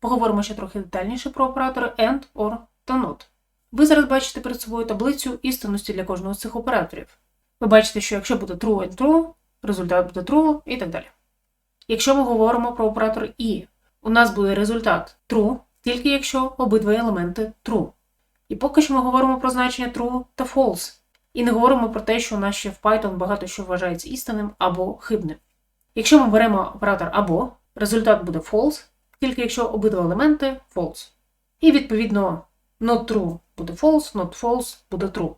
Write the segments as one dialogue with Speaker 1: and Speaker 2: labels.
Speaker 1: Поговоримо ще трохи детальніше про оператори AND, OR та NOT. Ви зараз бачите перед собою таблицю істинності для кожного з цих операторів. Ви бачите, що якщо буде true and true, результат буде true і так далі. Якщо ми говоримо про оператор I, у нас буде результат true, тільки якщо обидва елементи true. І поки що ми говоримо про значення true та false, і не говоримо про те, що у нас ще в Python багато що вважається істинним або хибним. Якщо ми беремо оператор або, результат буде false, тільки якщо обидва елементи false. І відповідно not true буде false, not false буде true.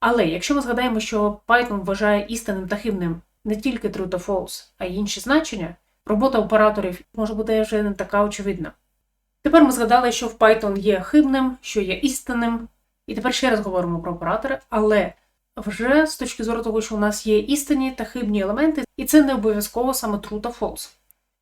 Speaker 1: Але якщо ми згадаємо, що Python вважає істинним та хибним не тільки true та false, а й інші значення, робота операторів може бути вже не така очевидна. Тепер ми згадали, що в Python є хибним, що є істинним, і тепер ще раз говоримо про оператори, але вже з точки зору того, що у нас є істинні та хибні елементи, і це не обов'язково саме true та false.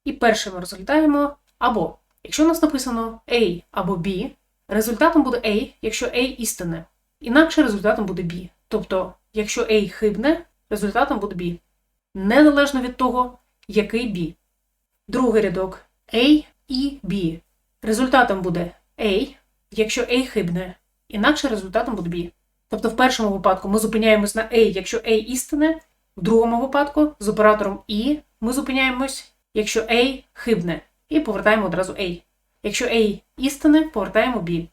Speaker 1: І перше ми розглядаємо або. Якщо у нас написано A або B, результатом буде A, якщо A істинне. Інакше результатом буде B. Тобто, якщо A хибне, результатом буде B. Незалежно від того, який B. Другий рядок A і B. Результатом буде A, якщо A хибне, інакше результатом буде B. Тобто в першому випадку ми зупиняємось на A, якщо A істинне, в другому випадку з оператором I ми зупиняємось, якщо A хибне, і повертаємо одразу A. Якщо A істинне, повертаємо B.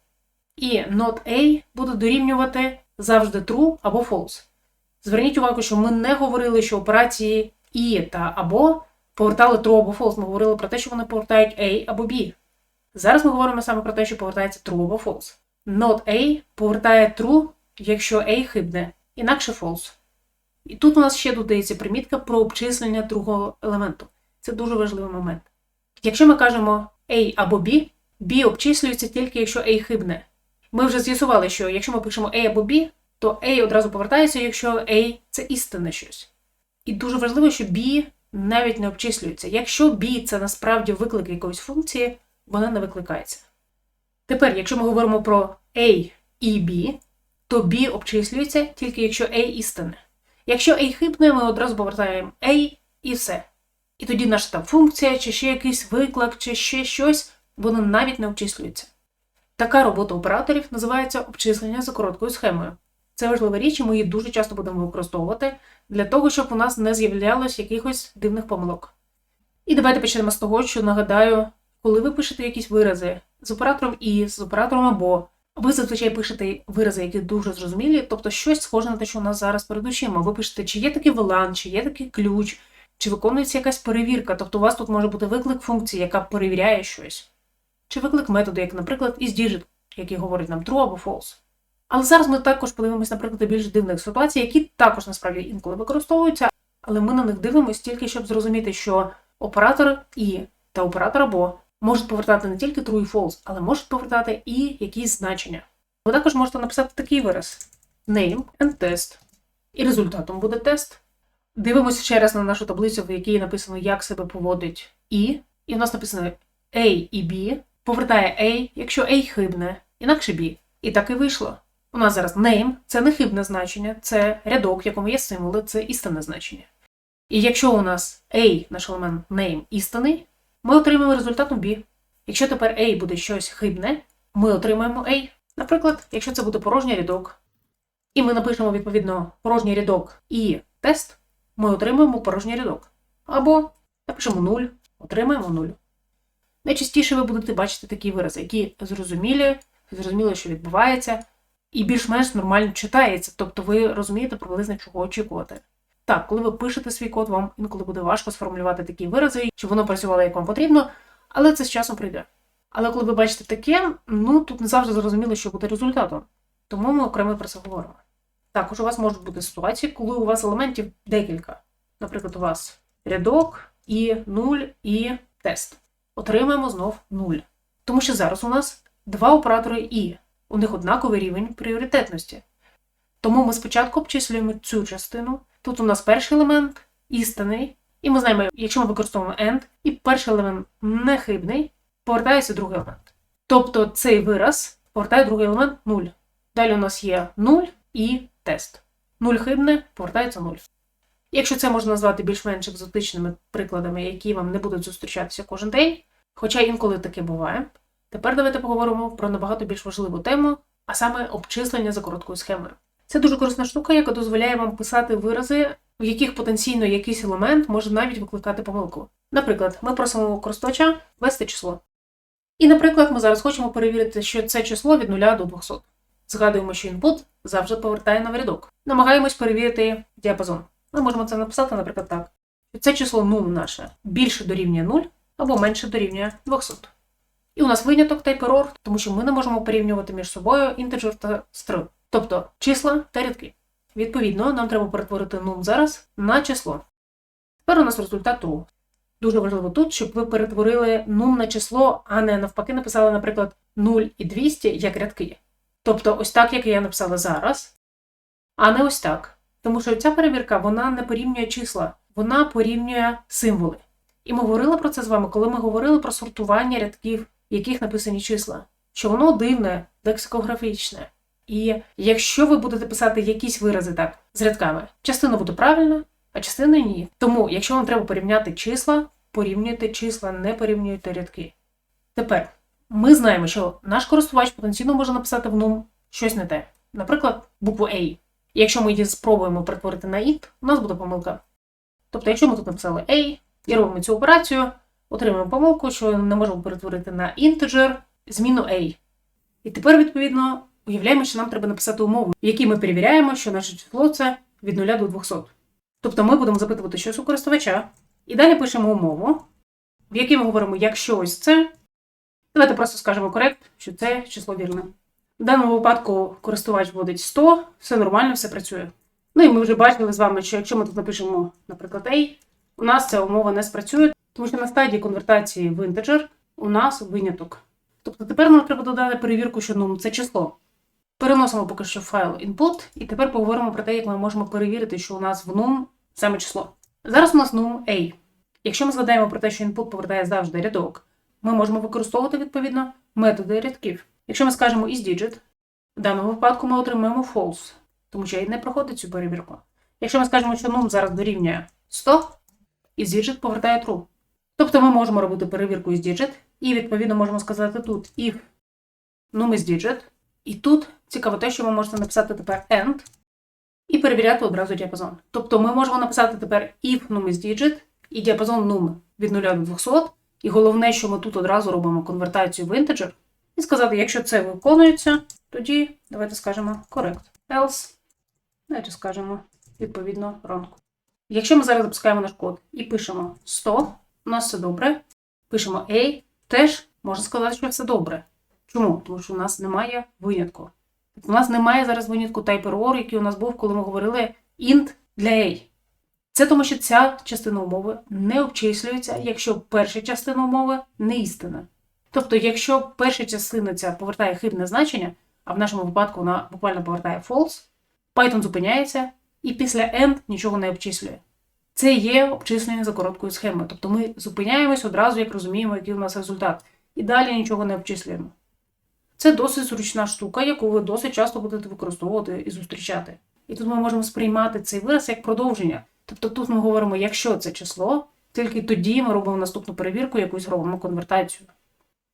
Speaker 1: І not A буде дорівнювати завжди true або false. Зверніть увагу, що ми не говорили, що операції I та або повертали true або false. Ми говорили про те, що вони повертають A або B. Зараз ми говоримо саме про те, що повертається true або false. Not A повертає true, якщо A хибне, інакше false. І тут у нас ще додається примітка про обчислення другого елементу. Це дуже важливий момент. Якщо ми кажемо A або B, B обчислюється тільки якщо A хибне. Ми вже з'ясували, що якщо ми пишемо A або B, то A одразу повертається, якщо A це істинне щось. І дуже важливо, що B навіть не обчислюється. Якщо B це насправді виклик якоїсь функції, вона не викликається. Тепер, якщо ми говоримо про A і B, то B обчислюється тільки якщо A істинне. Якщо A хибне, ми одразу повертаємо A і все. І тоді наша там функція, чи ще якийсь виклик, чи ще щось, воно навіть не обчислюється. Така робота операторів називається обчислення за короткою схемою. Це важлива річ, і ми її дуже часто будемо використовувати для того, щоб у нас не з'являлось якихось дивних помилок. І давайте почнемо з того, що нагадаю, коли ви пишете якісь вирази з оператором і з оператором або, ви зазвичай пишете вирази, які дуже зрозумілі, тобто щось схоже на те, що у нас зараз перед очима. Ви пишете, чи є такий вилан, чи є такий ключ, чи виконується якась перевірка, тобто у вас тут може бути виклик функції, яка перевіряє щось, чи виклик методу, як, наприклад, isDigit, який говорить нам true або false. Але зараз ми також подивимося, наприклад, більш дивних ситуацій, які також насправді інколи використовуються, але ми на них дивимося тільки, щоб зрозуміти, що оператор і та оператор або можуть повертати не тільки true і false, але можуть повертати і якісь значення. Ви також можете написати такий вираз: name and test. І результатом буде тест. Дивимося ще раз на нашу таблицю, в якій написано, як себе поводить і. І у нас написано A і B. Повертає A, якщо A хибне, інакше B. І так і вийшло. У нас зараз name це не хибне значення, це рядок, в якому є символи, це істинне значення. І якщо у нас A, наш елемент name істинний, ми отримаємо результатом B. Якщо тепер A буде щось хибне, ми отримаємо A. Наприклад, якщо це буде порожній рядок, і ми напишемо відповідно порожній рядок і тест, ми отримаємо порожній рядок. Або напишемо 0, отримаємо 0. Найчастіше ви будете бачити такі вирази, які зрозумілі, зрозуміло, що відбувається, і більш-менш нормально читається, тобто ви розумієте приблизно, чого очікувати. Так, коли ви пишете свій код, вам інколи буде важко сформулювати такі вирази, щоб воно працювало як вам потрібно, але це з часом прийде. Але коли ви бачите таке, ну тут не завжди зрозуміло, що буде результатом. Тому ми окремо про це говоримо. Також у вас можуть бути ситуації, коли у вас елементів декілька. Наприклад, у вас рядок і 0 і тест. Отримаємо знов 0. Тому що зараз у нас два оператори і. У них однаковий рівень пріоритетності. Тому ми спочатку обчислюємо цю частину. Тут у нас перший елемент істинний, і ми знаємо, якщо ми використовуємо AND, і перший елемент нехибний, повертається другий елемент. Тобто цей вираз повертає другий елемент 0. Далі у нас є 0 і тест. 0 хибне, повертається 0. Якщо це можна назвати більш-менш екзотичними прикладами, які вам не будуть зустрічатися кожен день, Хоча інколи таке буває. Тепер давайте поговоримо про набагато більш важливу тему, а саме обчислення за короткою схемою. Це дуже корисна штука, яка дозволяє вам писати вирази, в яких потенційно якийсь елемент може навіть викликати помилку. Наприклад, ми просимо користувача ввести число. І, наприклад, ми зараз хочемо перевірити, що це число від 0 до 200. Згадуємо, що input завжди повертає на рядок. Намагаємось перевірити діапазон. Ми можемо це написати, наприклад, так. Це число num наше більше дорівнює 0 або менше дорівнює 200. І у нас виняток type error, тому що ми не можемо порівнювати між собою integer та string, тобто числа та рядки. Відповідно, нам треба перетворити num зараз на число. Тепер у нас результат true. Дуже важливо тут, щоб ви перетворили num на число, а не навпаки написали, наприклад, 0 і 200 як рядки. Тобто ось так, як я написала зараз, а не ось так. Тому що ця перевірка вона не порівнює числа, вона порівнює символи. І ми говорили про це з вами, коли ми говорили про сортування рядків, в яких написані числа, що воно дивне, лексикографічне. І якщо ви будете писати якісь вирази так з рядками, частина буде правильна, а частина ні. Тому, якщо вам треба порівняти числа, порівнюйте числа, не порівнюйте рядки. Тепер ми знаємо, що наш користувач потенційно може написати в num щось не те. Наприклад, букву A. Якщо ми її спробуємо перетворити на int, у нас буде помилка. Тобто, якщо ми тут написали A і робимо цю операцію, отримуємо помилку, що не можемо перетворити на integer зміну A. І тепер, відповідно, уявляємо, що нам треба написати умову, в якій ми перевіряємо, що наше число це від 0 до 200. Тобто ми будемо запитувати щось у користувача, і далі пишемо умову, в якій ми говоримо, якщо ось це. Давайте просто скажемо корект, що це число вірне. В даному випадку користувач вводить 100, все нормально, все працює. Ну і ми вже бачили з вами, що якщо ми тут напишемо, наприклад, A, у нас ця умова не спрацює, тому що на стадії конвертації в інтеджер у нас виняток. Тобто тепер нам треба додати перевірку, що num – це число. Переносимо поки що файл input, і тепер поговоримо про те, як ми можемо перевірити, що у нас в num саме число. Зараз у нас num A. Якщо ми згадаємо про те, що input повертає завжди рядок, ми можемо використовувати відповідно методи рядків. Якщо ми скажемо isDigit, в даному випадку ми отримаємо false, тому що не проходить цю перевірку. Якщо ми скажемо, що num зараз дорівнює 100, isDigit повертає true. Тобто ми можемо робити перевірку isDigit, і відповідно можемо сказати тут if num isDigit, і тут цікаво те, що ви можете написати тепер end і перевіряти одразу діапазон. Тобто ми можемо написати тепер if num isDigit і діапазон num від 0 до 200, і головне, що ми тут одразу робимо конвертацію в інтеджер, і сказати, якщо це виконується, тоді давайте скажемо correct. Else, давайте скажемо відповідно wrong. Якщо ми зараз запускаємо наш код і пишемо 100, у нас все добре. Пишемо A, теж можна сказати, що все добре. Чому? Тому що у нас немає винятку. У нас немає зараз винятку type error, який у нас був, коли ми говорили int для A. Це тому, що ця частина умови не обчислюється, якщо перша частина умови не істина. Тобто, якщо перша частина ця повертає хибне значення, а в нашому випадку вона буквально повертає false, Python зупиняється і після end нічого не обчислює. Це є обчислення за короткою схемою. Тобто ми зупиняємось одразу, як розуміємо, який у нас результат, і далі нічого не обчислюємо. Це досить зручна штука, яку ви досить часто будете використовувати і зустрічати. І тут ми можемо сприймати цей вираз як продовження. Тобто тут ми говоримо, якщо це число, тільки тоді ми робимо наступну перевірку, якусь робимо конвертацію.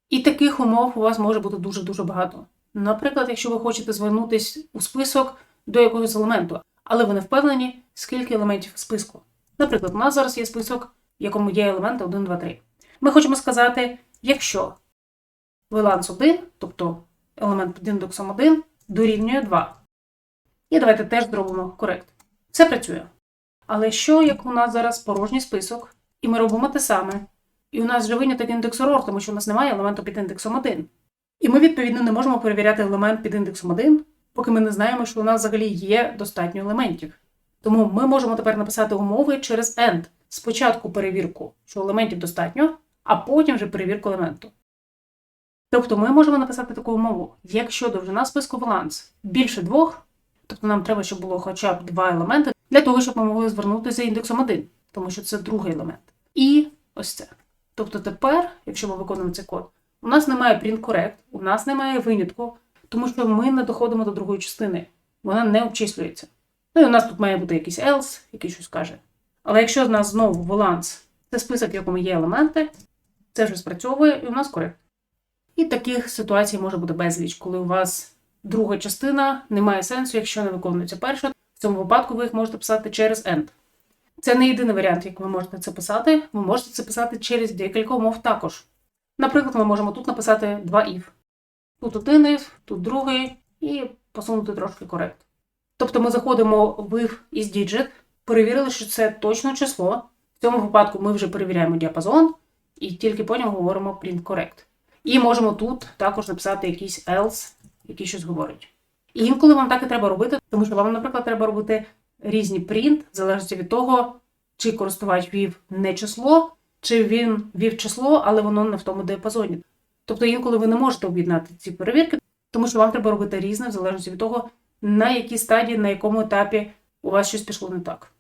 Speaker 1: І таких умов у вас може бути дуже-дуже багато. Наприклад, якщо ви хочете звернутися у список до якогось елементу, але ви не впевнені, скільки елементів в списку. Наприклад, у нас зараз є список, в якому є елементи 1, 2, 3. Ми хочемо сказати, якщо valence 1, тобто елемент під індексом 1, дорівнює 2. І давайте теж зробимо корект. Це працює. Але що, як у нас зараз порожній список, і ми робимо те саме, і у нас вже виняток індекс error, тому що у нас немає елементу під індексом 1. І ми, відповідно, не можемо перевіряти елемент під індексом 1, поки ми не знаємо, що у нас взагалі є достатньо елементів. Тому ми можемо тепер написати умови через end. Спочатку перевірку, що елементів достатньо, а потім вже перевірку елементу. Тобто ми можемо написати таку умову, якщо довжина списку баланс більше двох, тобто нам треба, щоб було хоча б два елементи, для того, щоб ми могли звернутися індексом 1, тому що це другий елемент. І ось це. Тобто тепер, якщо ми виконуємо цей код, у нас немає print correct, у нас немає винятку, тому що ми не доходимо до другої частини, вона не обчислюється. Ну і у нас тут має бути якийсь else, який щось каже. Але якщо в нас знову баланс, це список, в якому є елементи, Це вже спрацьовує, і у нас корект. І таких ситуацій може бути безліч, коли у вас друга частина не має сенсу, якщо не виконується перша. В цьому випадку ви їх можете писати через end. Це не єдиний варіант, як ви можете це писати. Ви можете це писати через декілька умов також. Наприклад, ми можемо тут написати два if. Тут один if, тут другий, і посунути трошки корект. Тобто ми заходимо в if із digit, перевірили, що це точно число. В цьому випадку ми вже перевіряємо діапазон, і тільки потім говоримо print correct. І можемо тут також написати якийсь else, який щось говорить. І інколи вам так і треба робити, тому що вам, наприклад, треба робити різні принт, в залежності від того, чи користувач вів не число, чи він вів число, але воно не в тому діапазоні. Тобто інколи ви не можете об'єднати ці перевірки, тому що вам треба робити різне, в залежності від того, на якій стадії, на якому етапі у вас щось пішло не так.